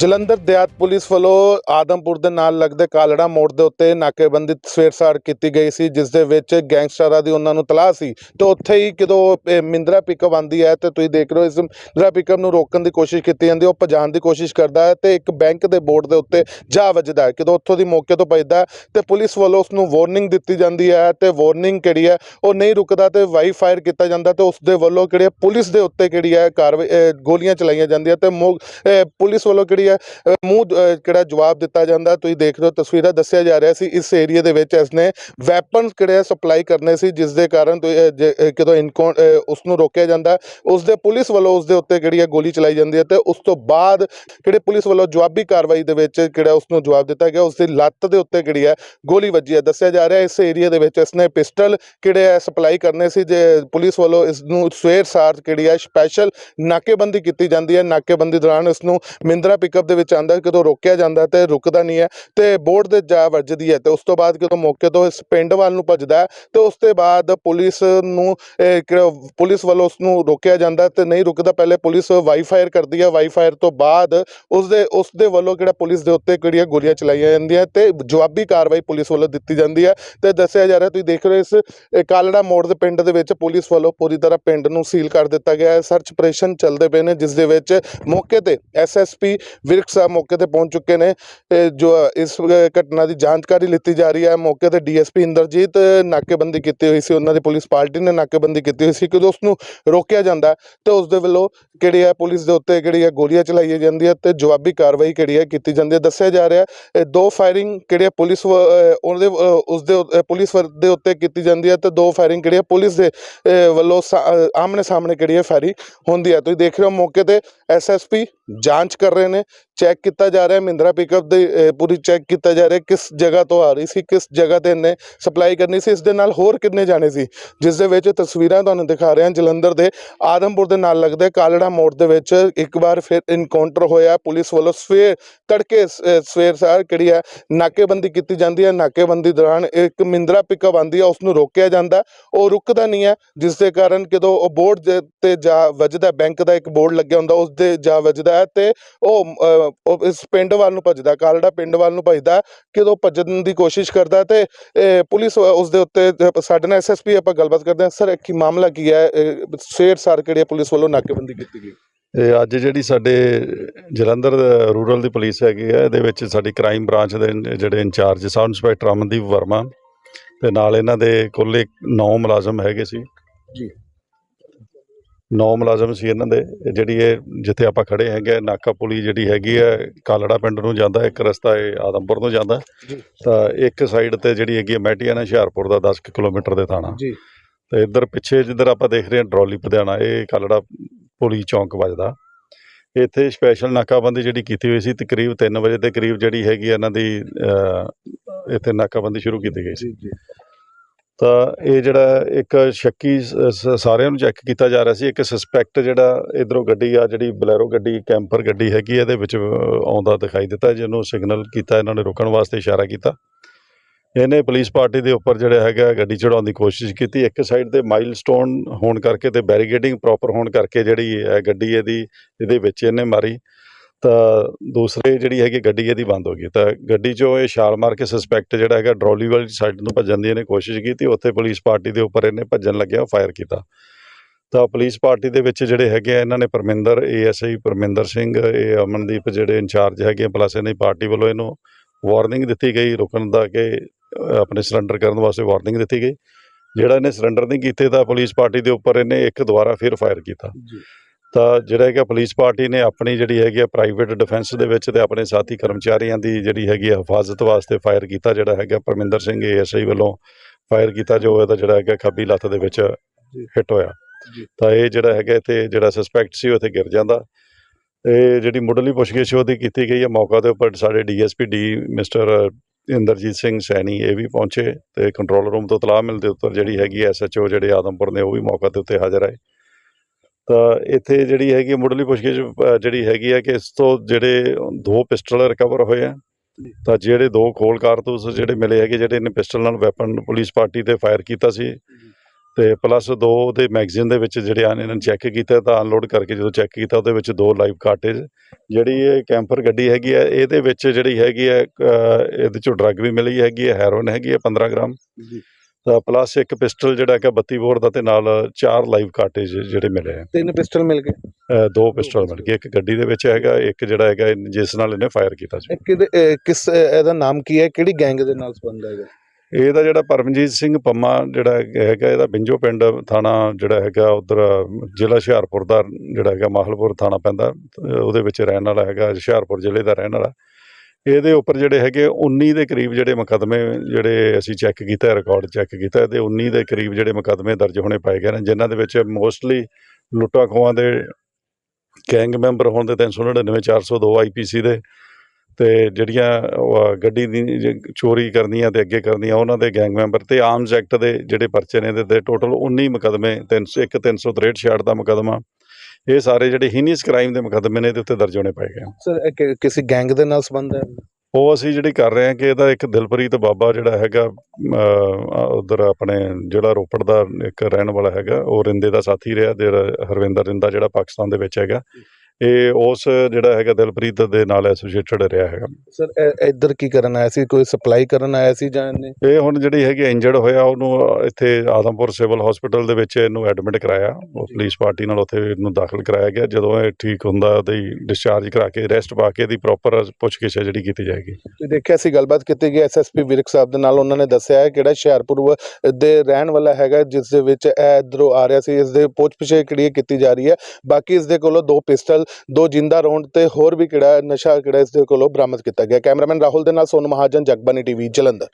Jalandhar ਦਿਆਤ police ਵੱਲੋਂ ਆਦਮਪੁਰ ਦੇ ਨਾਲ ਲੱਗਦੇ ਕਾਲੜਾ ਮੋੜ ਦੇ ਉੱਤੇ ਨਾਕੇਬੰਦੀ ਸਵੇਰ-ਸਾਰ ਕੀਤੀ ਗਈ ਸੀ, ਜਿਸ ਦੇ ਵਿੱਚ ਗੈਂਗਸਟਰਾਂ ਦੀ ਉਹਨਾਂ ਨੂੰ ਤਲਾਹ ਸੀ। ਤੇ ਉੱਥੇ ਹੀ ਜਦੋਂ ਮਿੰਦਰਾ ਪਿਕਅਪ ਆਂਦੀ ਹੈ ਤੇ ਤੁਸੀਂ ਦੇਖ ਰਹੇ ਹੋ, ਇਸ ਮਿੰਦਰਾ ਪਿਕਅਪ ਨੂੰ ਰੋਕਣ ਦੀ ਕੋਸ਼ਿਸ਼ ਕੀਤੀ ਜਾਂਦੀ ਹੈ, ਉਹ ਭਜਾਉਣ ਦੀ ਕੋਸ਼ਿਸ਼ ਕਰਦਾ ਹੈ ਤੇ ਇੱਕ ਬੈਂਕ ਦੇ ਬੋਰਡ ਦੇ ਉੱਤੇ ਜਾ ਵੱਜਦਾ ਹੈ। ਕਿਦੋਂ ਉੱਥੋਂ ਦੀ ਮੌਕੇ ਤੋਂ ਭੱਜਦਾ ਹੈ ਤੇ ਪੁਲਿਸ ਵੱਲੋਂ ਉਸ ਨੂੰ ਵਾਰਨਿੰਗ ਦਿੱਤੀ ਜਾਂਦੀ ਹੈ ਤੇ ਵਾਰਨਿੰਗ ਕਿਹੜੀ ਹੈ, ਉਹ ਨਹੀਂ ਰੁਕਦਾ ਤੇ ਵਾਈ ਫਾਇਰ ਕੀਤਾ ਜਾਂਦਾ ਤੇ ਉਸ ਦੇ ਵੱਲੋਂ ਕਿਹੜੀ ਪੁਲਿਸ ਦੇ ਉੱਤੇ ਕਿਹੜੀ ਹੈ ਕਾਰਵਾਈ ਗੋਲੀਆਂ ਚਲਾਈਆਂ ਜਾਂਦੀਆਂ ਤੇ ਮੋ- ਪੁਲਿਸ ਵੱਲੋਂ ਕਿਹੜੀ ਹੈ। ਮੂੰਹ ਕਿਹੜਾ ਜਵਾਬ ਦਿੱਤਾ ਜਾਂਦਾ ਤੁਸੀਂ ਦੇਖ ਰਹੇ ਹੋ ਤਸਵੀਰਾਂ ਦੱਸਿਆ ਜਾ ਰਿਹਾ ਸੀ ਇਸ ਏਰੀਆ ਦੇ ਵਿੱਚ ਇਸਨੇ ਵੈਪਨਸ ਕਿਹੜੇ ਸਪਲਾਈ ਕਰਨੇ ਸੀ ਜਿਸ ਦੇ ਕਾਰਨ ਤੁਸੀਂ, ਇਨਕੋ ਉਸ ਨੂੰ ਰੋਕਿਆ ਜਾਂਦਾ। ਉਸ ਦੇ ਪੁਲਿਸ ਵੱਲੋਂ ਉਸ ਦੇ ਉੱਤੇ ਕਿਹੜੀ ਹੈ ਗੋਲੀ ਚਲਾਈ ਜਾਂਦੀ ਹੈ ਤੇ ਉਸ ਤੋਂ ਬਾਅਦ ਕਿਹੜੇ ਪੁਲਿਸ ਵੱਲੋਂ ਜਵਾਬੀ ਕਾਰਵਾਈ ਦੇ ਵਿੱਚ ਕਿਹੜਾ ਉਸ ਨੂੰ ਜਵਾਬ ਦਿੱਤਾ ਗਿਆ ਉਸ ਦੀ ਲੱਤ ਦੇ ਉੱਤੇ ਕਿਹੜੀ ਹੈ ਗੋਲੀ ਵੱਜੀ ਹੈ। ਦੱਸਿਆ ਜਾ ਰਿਹਾ ਇਸ ਏਰੀਆ ਦੇ ਵਿੱਚ ਇਸਨੇ ਪਿਸਟਲ ਕਿਹੜੇ ਹੈ ਸਪਲਾਈ ਕਰਨੇ ਸੀ ਜੇ ਪੁਲਿਸ ਵੱਲੋਂ ਇਸ ਨੂੰ ਸਵੇਰ ਸਾਰ ਕਿਹੜੀ ਹੈ ਸਪੈਸ਼ਲ ਨਾਕੇਬੰਦੀ ਕੀਤੀ ਜਾਂਦੀ ਹੈ। ਨਾਕੇਬੰਦੀ ਦੌਰਾਨ ਇਸ ਨੂੰ ਮਿੰਦਰਾ ਪਿਕਅਪ ਦੇ ਵਿੱਚ ਆਂਦਾ ਜਦੋਂ ਰੋਕਿਆ ਜਾਂਦਾ ਤੇ ਰੁਕਦਾ ਨਹੀਂ ਹੈ ਤੇ ਬੋਰਡ ਦੇ ਜਾ ਵੱਜਦੀ ਹੈ ਤੇ ਉਸ ਤੋਂ ਬਾਅਦ ਜਦੋਂ ਮੌਕੇ ਤੋਂ ਇਸ ਪਿੰਡ ਵੱਲ ਨੂੰ ਭੱਜਦਾ ਤੇ ਉਸ ਤੋਂ ਬਾਅਦ ਪੁਲਿਸ ਨੂੰ ਪੁਲਿਸ ਵੱਲੋਂ ਉਸ ਨੂੰ ਰੋਕਿਆ ਜਾਂਦਾ ਤੇ ਨਹੀਂ ਰੁਕਦਾ, ਪਹਿਲੇ ਪੁਲਿਸ ਵਾਈਫਾਇਰ ਕਰਦੀ ਹੈ, ਵਾਈ ਫਾਇਰ ਤੋਂ ਬਾਅਦ ਉਸ ਦੇ ਉਸ ਦੇ ਵੱਲੋਂ ਕਿਹੜਾ ਪੁਲਿਸ ਦੇ ਉੱਤੇ ਕਿਹੜੀਆਂ ਗੋਲੀਆਂ ਚਲਾਈਆਂ ਜਾਂਦੀਆਂ ਤੇ ਜਵਾਬੀ ਕਾਰਵਾਈ ਪੁਲਿਸ ਵੱਲੋਂ ਦਿੱਤੀ ਜਾਂਦੀ ਹੈ ਤੇ ਦੱਸਿਆ ਜਾ ਰਿਹਾ, ਤੁਸੀਂ ਦੇਖ ਰਹੇ ਹੋ ਇਸ ਕਾਲੜਾ ਮੋੜ ਦੇ ਪਿੰਡ ਦੇ ਵਿੱਚ ਪੁਲਿਸ ਵੱਲੋਂ ਪੂਰੀ ਤਰ੍ਹਾਂ ਪਿੰਡ ਨੂੰ ਸੀਲ ਕਰ ਦਿੱਤਾ ਗਿਆ ਹੈ, ਸਰਚ ਆਪਰੇਸ਼ਨ ਚੱਲਦੇ ਪਏ ਨੇ, ਜਿਸ ਦੇ ਵਿੱਚ ਮੌਕੇ ਤੇ ਐਸਐਸਪੀ ਵਿਰਕ ਸਾਹਿਬ ਮੌਕੇ ਤੇ ਪਹੁੰਚ ਚੁੱਕੇ ਨੇ। ਜੋ ਇਸ ਘਟਨਾ ਦੀ ਜਾਂਚਕਾਰੀ ਲਿੱਤੀ ਜਾ ਰਹੀ ਹੈ ਮੌਕੇ ਤੇ ਡੀਐਸਪੀ ਇੰਦਰਜੀਤ ਨਾਕੇਬੰਦੀ ਕੀਤੀ ਹੋਈ ਸੀ। ਉਹਨਾਂ ਦੀ ਪੁਲਿਸ ਪਾਰਟੀ ਨੇ ਨਾਕੇਬੰਦੀ ਕੀਤੀ ਹੋਈ ਸੀ ਕਿ ਉਸ ਨੂੰ ਰੋਕਿਆ ਜਾਂਦਾ ਹੈ। ਤੇ ਉਸ ਦੇ ਵੱਲੋਂ ਕਿਹੜੀ ਹੈ ਪੁਲਿਸ ਦੇ ਉੱਤੇ ਕਿਹੜੀ ਹੈ ਗੋਲੀਆਂ ਚਲਾਈਆਂ ਜਾਂਦੀਆਂ ਤੇ ਜਵਾਬੀ ਕਾਰਵਾਈ ਕਿਹੜੀ ਹੈ ਕੀਤੀ ਜਾਂਦੀ ਹੈ। ਦੱਸਿਆ ਜਾ ਰਿਹਾ ਹੈ ਇਹ ਦੋ ਫਾਇਰਿੰਗ ਕਿਹੜੀ ਹੈ ਪੁਲਿਸ ਉਹਦੇ ਉਸ ਦੇ ਉੱਤੇ- ਪੁਲਿਸ ਵਰ- ਦੇ ਉੱਤੇ ਕੀਤੀ ਜਾਂਦੀ ਹੈ ਤੇ ਦੋ ਫਾਇਰਿੰਗ ਕਿਹੜੀ ਹੈ ਪੁਲਿਸ ਦੇ ਅ, ਵੱਲੋਂ ਆਮਨੇ ਸਾਹਮਣੇ ਕਿਹੜੀ ਹੈ ਫਾਇਰਿੰਗ ਹੁੰਦੀ ਹੈ। ਤੁਸੀਂ ਦੇਖ ਰਹੇ ਹੋ ਮੌਕੇ ਤੇ ਐਸਐਸਪੀ ਜਾਂਚ ਕਰ ਰਹੇ ਨੇ। ਚੈੱਕ ਕੀਤਾ ਜਾ ਰਿਹਾ ਹੈ, ਮਹਿੰਦਰਾ ਪਿਕਅਪ ਦੀ ਪੂਰੀ ਚੈੱਕ ਕੀਤਾ ਜਾ ਰਿਹਾ ਕਿਸ ਜਗ੍ਹਾ ਤੋਂ ਆ ਰਹੀ ਸੀ, ਕਿਸ ਜਗ੍ਹਾ ਤੇ ਇਹਨੇ ਸਪਲਾਈ ਕਰਨੀ ਸੀ, ਇਸ ਦੇ ਨਾਲ ਹੋਰ ਕਿੰਨੇ ਜਾਣੇ ਸੀ, ਜਿਸ ਦੇ ਵਿੱਚ ਤਸਵੀਰਾਂ ਤੁਹਾਨੂੰ ਦਿਖਾ ਰਹੇ ਹਾਂ, ਜਲੰਧਰ ਦੇ ਆਦਮਪੁਰ ਦੇ ਨਾਲ ਲੱਗਦੇ ਕਾਲੜਾ ਮੋੜ ਦੇ ਵਿੱਚ ਇੱਕ ਵਾਰ ਫਿਰ ਇਨਕਾਊਂਟਰ ਹੋਇਆ, ਪੁਲਿਸ ਵੱਲੋਂ ਸਵੇਰ ਤੜਕੇ ਸ- ਸਵੇਰ ਸਾਰ ਕਿਹੜੀ ਹੈ, ਨਾਕੇਬੰਦੀ ਕੀਤੀ ਜਾਂਦੀ ਹੈ, ਨਾਕੇਬੰਦੀ ਦੌਰਾਨ ਇੱਕ ਮਿੰਦਰਾ ਪਿਕਅਪ ਆਂਦੀ ਹੈ ਉਸ ਨੂੰ ਰੋਕਿਆ ਜਾਂਦਾ, ਉਹ ਰੁਕਦਾ ਨਹੀਂ ਹੈ, ਜਿਸ ਦੇ ਕਾਰਨ ਜਦੋਂ ਉਹ ਬੋਰਡ ਦੇ ਤੇ ਜਾ ਵੱਜਦਾ ਬੈਂਕ ਦਾ ਇੱਕ ਬੋਰਡ ਲੱਗਿਆ ਹੁੰਦਾ ਉਸ ਦੇ ਜਾ ਵੱਜਦਾ ਹੈ ਤੇ ਉਹ ਉਹ ਇਸ ਪਿੰਡ ਵੱਲ ਨੂੰ ਭੱਜਦਾ ਕਾਲੜਾ ਪਿੰਡ ਵੱਲ ਨੂੰ ਭੱਜਦਾ ਕਿਦੋਂ ਭੱਜਣ ਦੀ ਕੋਸ਼ਿਸ਼ ਕਰਦਾ ਤੇ ਪੁਲਿਸ ਉਸ ਦੇ ਉੱਤੇ ਸਾਡੇ ਨਾਲ ਐਸਐਸਪੀ ਆਪਾਂ ਗੱਲਬਾਤ ਕਰਦੇ ਹਾਂ। ਸਰ ਕੀ ਮਾਮਲਾ ਕੀ ਹੈ? ਅ, ਸਵੇਰ ਸਾਰ ਕਿਹੜੀ ਪੁਲਿਸ ਵੱਲੋਂ ਨਾਕੇਬੰਦੀ ਕੀਤੀ ਗਈ? ਇਹ ਅੱਜ ਜਿਹੜੀ ਸਾਡੇ ਜਲੰਧਰ ਰੂਰਲ ਦੀ ਪੁਲਿਸ ਹੈਗੀ ਹੈ ਇਹਦੇ ਵਿੱਚ ਸਾਡੀ ਕ੍ਰਾਈਮ ਬ੍ਰਾਂਚ ਦੇ ਜਿਹੜੇ incharge sub inspector Amandeep Verma ਤੇ ਨਾਲ ਇਹਨਾਂ ਦੇ ਕੁੱਲ 9 ਮੁਲਾਜ਼ਮ ਹੈਗੇ ਸੀ। ਜੀ। 9 ਮੁਲਾਜ਼ਮ ਸੀ ਇਹਨਾਂ ਦੇ ਜਿਹੜੀ ਇਹ ਜਿੱਥੇ ਆਪਾਂ ਖੜੇ ਹੈਗੇ ਆ, ਨਾਕਾ ਪੁਲੀ ਜਿਹੜੀ ਹੈਗੀ ਹੈ ਕਾਲੜਾ ਪਿੰਡ ਨੂੰ ਜਾਂਦਾ ਇੱਕ ਰਸਤਾ ਇਹ ਆਦਮਪੁਰ ਨੂੰ ਜਾਂਦਾ। ਤਾਂ ਇੱਕ ਸਾਈਡ ਤੇ ਜਿਹੜੀ ਹੈਗੀ ਹੈ ਮੈਟੀਆ ਨਾ ਹੁਸ਼ਿਆਰਪੁਰ ਦਾ 10 ਕੁ ਕਿਲੋਮੀਟਰ ਦੇ ਥਾਣਾ। ਜੀ। ਤੇ ਇੱਧਰ ਪਿੱਛੇ ਜਿੱਧਰ ਆਪਾਂ ਦੇਖ ਰਹੇ ਹਾਂ ਟਰਾਲੀ ਪਧਿਆਣਾ ਇਹ ਕਾਲੜਾ ਪੁਲੀ ਚੌਂਕ ਵੱਜਦਾ। ਇੱਥੇ ਸਪੈਸ਼ਲ ਨਾਕਾਬੰਦੀ ਜਿਹੜੀ ਕੀਤੀ ਹੋਈ ਸੀ ਤਕਰੀਬ 3 ਵਜੇ ਦੇ ਕਰੀਬ ਜਿਹੜੀ ਹੈਗੀ ਇਹਨਾਂ ਦੀ ਇੱਥੇ ਨਾਕਾਬੰਦੀ ਸ਼ੁਰੂ ਕੀਤੀ ਗਈ ਸੀ। ਜੀ ਜੀ। ਤਾਂ ਇਹ ਜਿਹੜਾ ਇੱਕ ਸ਼ੱਕੀ ਸ- ਸਾਰਿਆਂ ਨੂੰ ਚੈੱਕ ਕੀਤਾ ਜਾ ਰਿਹਾ ਸੀ, ਇੱਕ ਸਸਪੈਕਟ ਜਿਹੜਾ ਇਧਰੋਂ ਗੱਡੀ ਆ ਜਿਹੜੀ ਬਲੈਰੋ ਗੱਡੀ, ਕੈਂਪਰ ਗੱਡੀ ਹੈਗੀ ਇਹਦੇ ਵਿੱਚ ਆਉਂਦਾ ਦਿਖਾਈ ਦਿੱਤਾ, ਜਿਹਨੂੰ ਸਿਗਨਲ ਕੀਤਾ, ਇਹਨਾਂ ਨੇ ਰੁਕਣ ਵਾਸਤੇ ਇਸ਼ਾਰਾ ਕੀਤਾ। ਇਹਨੇ ਪੁਲਿਸ ਪਾਰਟੀ ਦੇ ਉੱਪਰ ਜਿਹੜਾ ਹੈਗਾ, ਗੱਡੀ ਚੜਾਉਣ ਦੀ ਕੋਸ਼ਿਸ਼ ਕੀਤੀ। ਇੱਕ ਸਾਈਡ ਤੇ ਮਾਈਲਸਟੋਨ ਹੋਣ ਕਰਕੇ ਤੇ ਬੈਰੀਗੇਡਿੰਗ ਪ੍ਰੋਪਰ ਹੋਣ ਕਰਕੇ ਜਿਹੜੀ ਹੈ ਗੱਡੀ ਇਹਦੀ, ਇਹਦੇ ਵਿੱਚ ਇਹਨੇ ਮਾਰੀ। ਤਾਂ ਦੂਸਰੇ ਜਿਹੜੀ ਹੈਗੀ ਗੱਡੀ ਇਹਦੀ ਬੰਦ ਹੋ ਗਈ। ਤਾਂ ਗੱਡੀ 'ਚੋਂ ਇਹ ਛਾਲ ਮਾਰ ਕੇ ਸਸਪੈਕਟ ਜਿਹੜਾ ਹੈਗਾ ਡਰੋਲੀ ਵਾਲੀ ਸਾਈਡ ਨੂੰ ਭੱਜਣ ਦੀ ਇਹਨੇ ਕੋਸ਼ਿਸ਼ ਕੀਤੀ ਉੱਥੇ ਪੁਲਿਸ ਪਾਰਟੀ ਦੇ ਉੱਪਰ ਇਹਨੇ ਭੱਜਣ ਲੱਗਿਆ ਫਾਇਰ ਕੀਤਾ। ਤਾਂ ਪੁਲਿਸ ਪਾਰਟੀ ਦੇ ਵਿੱਚ ਜਿਹੜੇ ਹੈਗੇ ਆ ਇਹਨਾਂ ਨੇ ਪਰਮਿੰਦਰ ਏਐਸਆਈ ਪਰਮਿੰਦਰ ਸਿੰਘ ਇਹ ਅਮਨਦੀਪ ਜਿਹੜੇ ਇੰਚਾਰਜ ਹੈਗੇ ਆ, ਪਲੱਸ ਇਹਨਾਂ ਦੀ ਪਾਰਟੀ ਵੱਲੋਂ ਇਹਨੂੰ ਵਾਰਨਿੰਗ ਦਿੱਤੀ ਗਈ ਰੁਕਣ ਦਾ ਕਿ ਆਪਣੇ ਸਰੈਂਡਰ ਕਰਨ ਵਾਸਤੇ ਵਾਰਨਿੰਗ ਦਿੱਤੀ ਗਈ। ਜਿਹੜਾ ਇਹਨੇ ਸਰੈਂਡਰ ਨਹੀਂ ਕੀਤੇ ਤਾਂ ਪੁਲਿਸ ਪਾਰਟੀ ਦੇ ਉੱਪਰ ਇਹਨੇ ਇੱਕ ਦੁਬਾਰਾ ਫਿਰ ਫਾਇਰ ਕੀਤਾ। ਤਾਂ ਜਿਹੜਾ ਹੈਗਾ ਪੁਲਿਸ ਪਾਰਟੀ ਨੇ ਆਪਣੀ ਜਿਹੜੀ ਹੈਗੀ ਆ ਪ੍ਰਾਈਵੇਟ ਡਿਫੈਂਸ ਦੇ ਵਿੱਚ ਤੇ ਆਪਣੇ ਸਾਥੀ ਕਰਮਚਾਰੀਆਂ ਦੀ ਜਿਹੜੀ ਹੈਗੀ ਆ ਹਿਫਾਜ਼ਤ ਵਾਸਤੇ ਫਾਇਰ ਕੀਤਾ ਜਿਹੜਾ ਹੈਗਾ ਪਰਮਿੰਦਰ ਸਿੰਘ ਏਐਸਆਈ ਵੱਲੋਂ ਫਾਇਰ ਕੀਤਾ ਜੋ ਇਹਦਾ ਜਿਹੜਾ ਹੈਗਾ ਖੱਬੀ ਲੱਤ ਦੇ ਵਿੱਚ ਹਿੱਟ ਹੋਇਆ। ਤਾਂ ਇਹ ਜਿਹੜਾ ਹੈਗਾ ਤੇ ਜਿਹੜਾ ਸਸਪੈਕਟ ਸੀ ਉਹ ਇੱਥੇ ਗਿਰ ਜਾਂਦਾ। ਇਹ ਜਿਹੜੀ ਮੁੱਢਲੀ ਪੁੱਛਗਿੱਛ ਉਹਦੀ ਕੀਤੀ ਗਈ ਹੈ ਮੌਕਾ ਦੇ ਉੱਪਰ ਸਾਡੇ DSP D mister Inderjit Singh Saini ਇਹ ਵੀ ਪਹੁੰਚੇ ਤੇ ਕੰਟਰੋਲ ਰੂਮ ਤੋਂ ਤਲਾਹ ਮਿਲਦੇ ਉੱਪਰ ਜਿਹੜੀ ਹੈਗੀ ਐਸਐਚਓ ਜਿਹੜੇ ਆਦਮਪੁਰ ਨੇ ਉਹ ਵੀ ਮੌਕਾ ਦੇ ਉੱਤੇ ਹਾਜ਼ਰ ਆਏ। ਤਾਂ ਇੱਥੇ ਜਿਹੜੀ ਹੈਗੀ ਮੁੱਢਲੀ ਪੁੱਛਗਿੱਛ ਅ, ਜਿਹੜੀ ਹੈਗੀ ਹੈ ਕਿ ਇਸ ਤੋਂ ਜਿਹੜੇ ਦੋ ਪਿਸਟਲ ਰਿਕਵਰ ਹੋਏ ਆ ਤਾਂ ਜਿਹੜੇ ਦੋ ਖੋਲ ਕਾਰਤੂਸ ਜਿਹੜੇ ਮਿਲੇ ਹੈਗੇ ਜਿਹੜੇ ਇਹਨੇ ਪਿਸਟਲ ਨਾਲ ਵੈਪਨ ਪੁਲਿਸ ਪਾਰਟੀ ਤੇ ਫਾਇਰ ਕੀਤਾ ਸੀ। ਤੇ ਪਲੱਸ ਦੋ ਉਹਦੇ ਮੈਗਜ਼ੀਨ ਦੇ ਵਿੱਚ ਜਿਹੜੇ ਹਨ ਇਹਨਾਂ ਨੇ ਚੈੱਕ ਕੀਤਾ ਤਾਂ ਅਨਲੋਡ ਕਰਕੇ ਜਦੋਂ ਚੈੱਕ ਕੀਤਾ ਉਹਦੇ ਵਿੱਚ ਦੋ ਲਾਈਵ ਕਾਰਟੇਜ ਜਿਹੜੀ ਇਹ ਕੈਂਪਰ ਗੱਡੀ ਹੈਗੀ ਹੈ ਇਹਦੇ ਵਿੱਚ ਜਿਹੜੀ ਹੈਗੀ ਹੈ ਇਹਦੇ ਚੋਂ ਡਰੱਗ ਵੀ ਮਿਲੀ ਹੈਗੀ ਹੈ ਹੈਰੋਇਨ ਹੈਗੀ ਹੈ 15 ਗ੍ਰਾਮ। ਜੀ। ਪਲੱਸ ਇੱਕ ਪਿਸਟਲ ਜਿਹੜਾ ਹੈਗਾ 32 ਬੋਰ ਦਾ ਤੇ ਨਾਲ ਚਾਰ ਲਾਈਵ ਕਾਰਟੇਜ ਜਿਹੜੇ ਮਿਲੇ ਹੈ ਤਿੰਨ ਪਿਸਟਲ ਮਿਲ ਗਏ? ਦੋ ਪਿਸਟਲ ਮਿਲ ਗਏ। ਇੱਕ ਗੱਡੀ ਦੇ ਵਿੱਚ ਹੈਗਾ ਇੱਕ ਜਿਹੜਾ ਹੈਗਾ ਇਹ- ਜਿਸ ਨਾਲ ਇਹਨੇ ਫਾਇਰ ਕੀਤਾ ਸੀ। ਇਹ ਕਿਹਦੇ ਇਹ ਕਿਸ ਇਹ- ਇਹਦਾ ਨਾਮ ਕੀ ਹੈ? ਕਿਹੜੀ ਗੈਂਗ ਦੇ ਨਾਲ ਸੰਬੰਧ ਹੈਗਾ? ਇਹਦਾ ਜਿਹੜਾ ਪਰਮਜੀਤ ਸਿੰਘ ਪੰਮਾ ਜਿਹੜਾ ਹੈਗਾ ਇਹਦਾ ਬਿੰਜੋ ਪਿੰਡ ਥਾਣਾ ਜਿਹੜਾ ਹੈਗਾ ਉਧਰ ਜ਼ਿਲ੍ਹਾ ਹੁਸ਼ਿਆਰਪੁਰ ਦਾ ਜਿਹੜਾ ਹੈਗਾ ਮਾਹਲਪੁਰ ਥਾਣਾ ਪੈਂਦਾ। ਅਹ ਉਹਦੇ ਵਿੱਚ ਰਹਿਣ ਵਾਲਾ ਹੈਗਾ ਹੁਸ਼ਿਆਰਪੁਰ ਜ਼ਿਲ੍ਹੇ ਦਾ ਰਹਿਣ ਵਾਲਾ। ਇਹਦੇ ਉੱਪਰ ਜਿਹੜੇ ਹੈਗੇ 19 ਦੇ ਕਰੀਬ ਜਿਹੜੇ ਮੁਕੱਦਮੇ, ਜਿਹੜੇ ਅਸੀਂ ਚੈੱਕ ਕੀਤਾ ਰਿਕਾਰਡ ਚੈੱਕ ਕੀਤਾ, ਤੇ 19 ਦੇ ਕਰੀਬ ਜਿਹੜੇ ਮੁਕੱਦਮੇ ਦਰਜ ਹੋਣੇ ਪਾਏ ਗਏ ਨੇ, ਜਿਨ੍ਹਾਂ ਦੇ ਵਿੱਚ ਮੋਸਟਲੀ ਲੁੱਟਾਂ ਖੋਹਾਂ ਦੇ ਗੈਂਗ ਮੈਂਬਰ ਹੋਣ ਦੇ 399 402 ਆਈਪੀਸੀ ਦੇ ਤੇ ਜਿਹੜੀਆਂ ਗੱਡੀ ਦੀ ਚੋਰੀ ਕਰਨੀਆਂ ਤੇ ਅੱਗੇ ਕਰਨੀਆਂ, ਉਹਨਾਂ ਦੇ ਗੈਂਗ ਮੈਂਬਰ ਤੇ ਆਰਮਸ ਐਕਟ ਦੇ ਜਿਹੜੇ ਪਰਚੇ ਨੇ, ਇਹਦੇ ਤੇ ਟੋਟਲ 19 ਮੁਕੱਦਮੇ 301 363 66 ਦਾ ਮੁਕੱਦਮਾ ਇਹ ਸਾਰੇ ਜਿਹੜੇ ਹੀਨੀਅਸ ਕ੍ਰਾਈਮ ਦੇ ਮੁਕੱਦਮੇ ਨੇ ਇਹਦੇ ਉੱਤੇ ਦਰਜ ਹੋਣੇ ਪਏ ਗਏ ਸਰ ਕਿਸੇ ਗੈਂਗ ਦੇ ਨਾਲ ਸੰਬੰਧ ਹੈ? ਉਹ ਅਸੀਂ ਜਿਹੜੀ ਕਰ ਰਹੇ ਹਾਂ ਕਿ ਇਹਦਾ ਇੱਕ ਦਿਲਪ੍ਰੀਤ ਬਾਬਾ ਜਿਹੜਾ ਹੈਗਾ ਉਧਰ ਆਪਣੇ ਜਿਹੜਾ ਰੋਪੜ ਦਾ ਇੱਕ ਰਹਿਣ ਵਾਲਾ ਹੈਗਾ ਉਹ ਰਿੰਦੇ ਦਾ ਸਾਥੀ ਰਿਹਾ ਜਿਹੜਾ ਹਰਵਿੰਦਰ ਰਿੰਦਾ ਜਿਹੜਾ ਪਾਕਿਸਤਾਨ ਦੇ ਵਿੱਚ ਹੈਗਾ। ਇਹ ਉਸ ਜਿਹੜਾ ਹੈਗਾ ਦਿਲਪ੍ਰੀਤ ਦੇ ਨਾਲ ਐਸੋਸੀਏਟਡ ਰਿਹਾ ਹੈਗਾ। ਸਰ ਇਹ- ਇੱਧਰ ਕੀ ਕਰਨ ਆਇਆ ਸੀ? ਕੋਈ ਸਪਲਾਈ ਕਰਨ ਆਇਆ ਸੀ ਜਾਂ ਇਹਨੇ? ਇਹ ਹੁਣ ਜਿਹੜੀ ਹੈਗੀ ਇੰਜਰਡ ਹੋਇਆ ਉਹਨੂੰ ਇੱਥੇ ਆਦਮਪੁਰ ਸਿਵਲ ਹਸਪੀਟਲ ਦੇ ਵਿੱਚ ਇਹਨੂੰ ਐਡਮਿਟ ਕਰਾਇਆ। ਉਹ ਪੁਲਿਸ ਪਾਰਟੀ ਨਾਲ ਉੱਥੇ ਇਹਨੂੰ ਦਾਖਲ ਕਰਾਇਆ ਗਿਆ। ਜਦੋਂ ਇਹ ਠੀਕ ਹੁੰਦਾ ਉਹਦੀ ਡਿਸਚਾਰਜ ਕਰਾ ਕੇ ਰੈਸਟ ਪਾ ਕੇ ਇਹਦੀ ਪ੍ਰੋਪਰ ਪੁੱਛਗਿੱਛ ਹੈ ਜਿਹੜੀ ਕੀਤੀ ਜਾਏਗੀ। ਤੁਸੀਂ ਦੇਖਿਆ ਸੀ ਗੱਲਬਾਤ ਕੀਤੀ ਗਈ ਐਸਐਸਪੀ ਵਿਰਕ ਸਾਹਿਬ ਦੇ ਨਾਲ ਉਹਨਾਂ ਨੇ ਦੱਸਿਆ ਹੈ ਕਿਹੜਾ ਹੁਸ਼ਿਆਰਪੁਰ ਵ- ਦੇ ਰਹਿਣ ਵਾਲਾ ਹੈਗਾ ਜਿਸ ਦੇ ਵਿੱਚ ਇਹ ਇਧਰੋਂ ਆ ਰਿਹਾ ਸੀ ਇਸ ਦੇ ਪੁੱਛ ਪਿਛੇ ਕਿਹੜੀ ਕੀਤੀ ਜਾ ਰਹੀ ਹੈ। ਬਾਕੀ ਇਸ ਦੇ ਕੋਲੋਂ ਦੋ ਪਿਸਟਲ ਦੋ ਜਿੰਦਾ ਰੌਂਡ ਤੇ ਹੋਰ ਵੀ ਕਿਹੜਾ ਨਸ਼ਾ ਕਿਹੜਾ ਇਸ ਦੇ ਕੋਲੋਂ ਬਰਾਮਦ ਕੀਤਾ ਗਿਆ। ਕੈਮਰਾਮੈਨ ਰਾਹੁਲ ਦੇ ਨਾਲ ਸੋਨੂ ਮਹਾਜਨ ਜਗਬਾਨੀ ਟੀਵੀ, ਜਲੰਧਰ।